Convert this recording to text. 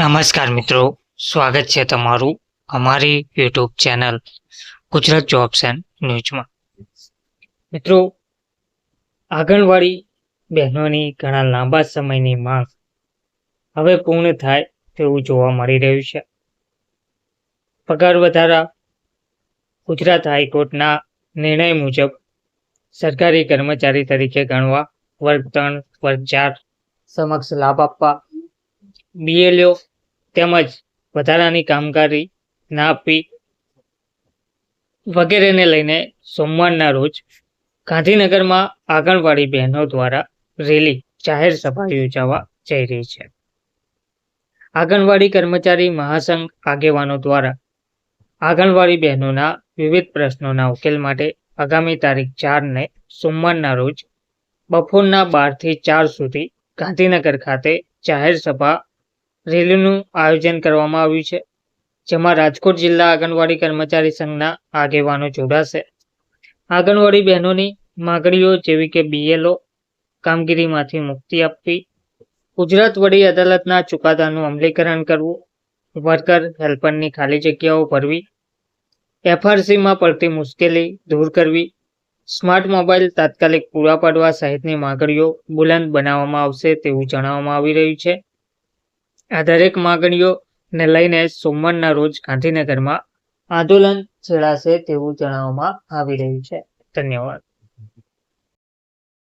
નમસ્કાર મિત્રો, સ્વાગત છે તમારું અમારી YouTube channel Gujarat jobs and ન્યૂઝમાં મિત્રો, આંગણવાડી બહેનોની ઘણા લાંબા સમયની માંગ હવે પૂર્ણ થાય તેવું જોવા મળી રહ્યું છે. પગાર વધારા ગુજરાત હાઈકોર્ટના નિર્ણય મુજબ સરકારી કર્મચારી તરીકે ગણવા વર્ગ ત્રણ, વર્ગ ચાર સમક્ષ લાભ આપવા બીએલઓ તેમજ વધારાની કામગીરી ના આપવી વગેરેને લઈને સોમવારના રોજ ગાંધીનગરમાં આંગણવાડી બહેનો દ્વારા રેલી જાહેર સભા યોજાવા જઈ રહી છે. આંગણવાડી કર્મચારી મહાસંઘ આગેવાનો દ્વારા આંગણવાડી બહેનોના વિવિધ પ્રશ્નોના ઉકેલ માટે આગામી તારીખ ચારને સોમવારના રોજ બપોરના બારથી ચાર સુધી ગાંધીનગર ખાતે જાહેર સભા રેલીનું આયોજન કરવામાં આવ્યું છે, જેમાં રાજકોટ જિલ્લા આંગણવાડી કર્મચારી સંઘના આગેવાનો જોડાશે. આંગણવાડી બહેનોની માગણીઓ જેવી કે બીએલઓ, કામગીરીમાંથી મુક્તિ આપવી, ગુજરાત વડી અદાલતના ચુકાદાનું અમલીકરણ કરવું, વર્કર હેલ્પરની ખાલી જગ્યાઓ ભરવી, એફઆરસીમાં પડતી મુશ્કેલી દૂર કરવી, સ્માર્ટ મોબાઈલ તાત્કાલિક પૂરા પાડવા સહિતની માગણીઓ બુલંદ બનાવવામાં આવશે તેવું જણાવવામાં આવી રહ્યું છે. આ દરેક માગણીઓને લઈને સોમવારના રોજ ગાંધીનગરમાં આંદોલન છેડાશે તેવું જણાવવામાં આવી રહ્યું છે. ધન્યવાદ.